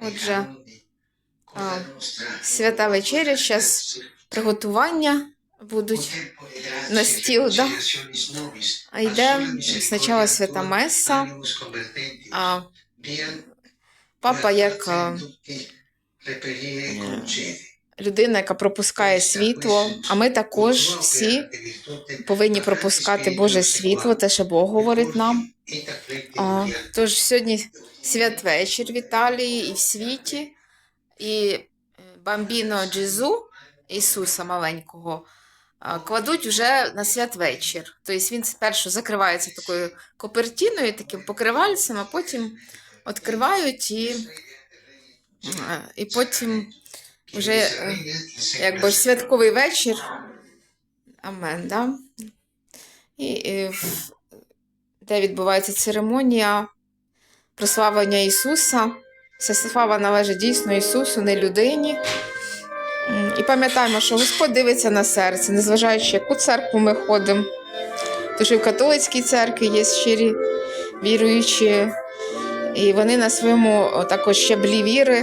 Отже, а, свята вечеря, зараз приготування будуть на стіл, да? А йде спочатку свята меса, а папа як людина, яка пропускає світло, а ми також всі повинні пропускати Боже світло, те, що Бог говорить нам. А, тож сьогодні святвечір в Італії і в світі, і е, Бамбіно Джезу, Ісуса маленького, кладуть вже на святвечір. Тобто він спершу закривається такою копертіною, таким покривальцем, а потім відкривають і, і потім вже е, якби святковий вечір. Амен, да? І, і де відбувається церемонія прославлення Ісуса. Ця слава належить дійсно Ісусу, не людині. І пам'ятаємо, що Господь дивиться на серце, незважаючи, яку церкву ми ходимо. Тому що в католицькій церкві є щирі віруючі, і вони на своєму також щаблі віри.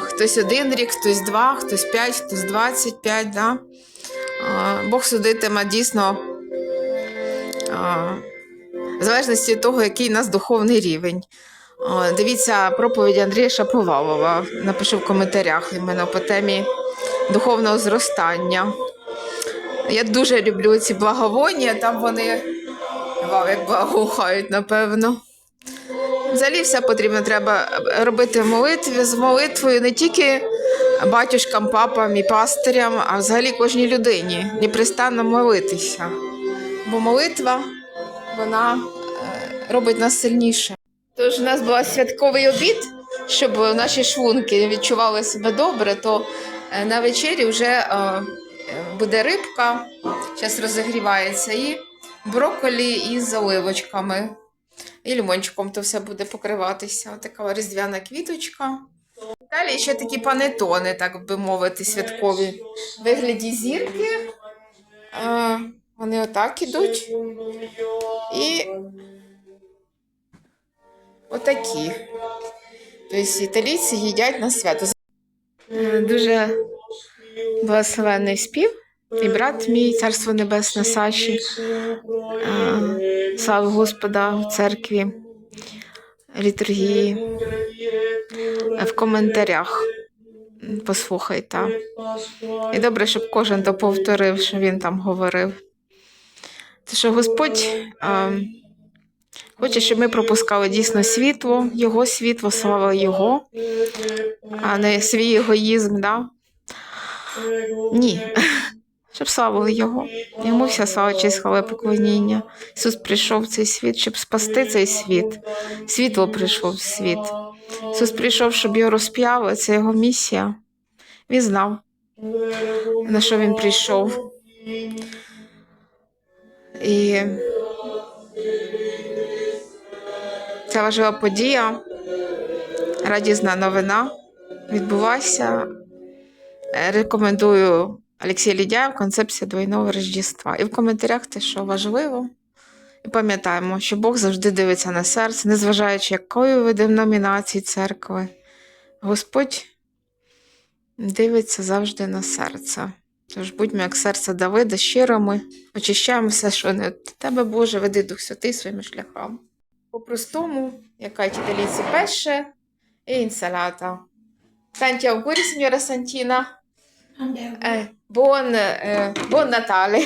Хтось один рік, хтось два, хтось п'ять, хтось двадцять п'ять. Да? Бог судитиме дійсно в залежності від того, який у нас духовний рівень. Дивіться проповідь Андрія Шаповалова. Напишу в коментарях іменно по темі духовного зростання. Я дуже люблю ці благовоння, там вони вау, як благоухають, напевно. Взагалі все потрібно треба робити в молитві з молитвою не тільки батюшкам, папам і пастирям, а взагалі кожній людині. Непрестанно молитися. Бо молитва вона е, робить нас сильніше. Тож у нас був святковий обід, щоб наші шлунки відчували себе добре, то е, на вечері вже е, буде рибка, зараз розігрівається, і брокколі із оливочками. І лимончиком то все буде покриватися. Така різдвяна квіточка. Далі ще такі панетони, так би мовити, святкові. Вигляді зірки. Вони отак ідуть. І отакі. Тобто італійці їдять на свято. Е, Дуже благословенний спів. І брат мій, царство небесне Саші. Е, Слава Господа в церкві, літургії. В коментарях послухайте. І добре, щоб кожен то повторив, що він там говорив. Те, що Господь е, хоче, щоб ми пропускали дійсно світло, Його світло, слава Його, а не свій егоїзм. Да? Ні. Щоб славили Його. Йому вся слава, честь, хвала, поклоніння. Ісус прийшов в цей світ, щоб спасти цей світ. Світло прийшло в світ. Ісус прийшов, щоб його розп'яли, це його місія. Він знав, на що він прийшов. І ця важлива подія, радісна новина відбулася. Е, Рекомендую Олексія Лідяєв концепція двойного Рождества. І в коментарях те, що важливо. І пам'ятаємо, що Бог завжди дивиться на серце, незважаючи, якою ви деномінації церкви. Господь дивиться завжди на серце. Тож будьмо як серце Давида, щирими, очищаємо все, що не від тебе, Боже, веди Дух Святий своїми шляхами. По-простому, яка італійці пеше, і інсалата. Tanti auguri, signora Santina. Eh, buon, eh, buon Natale.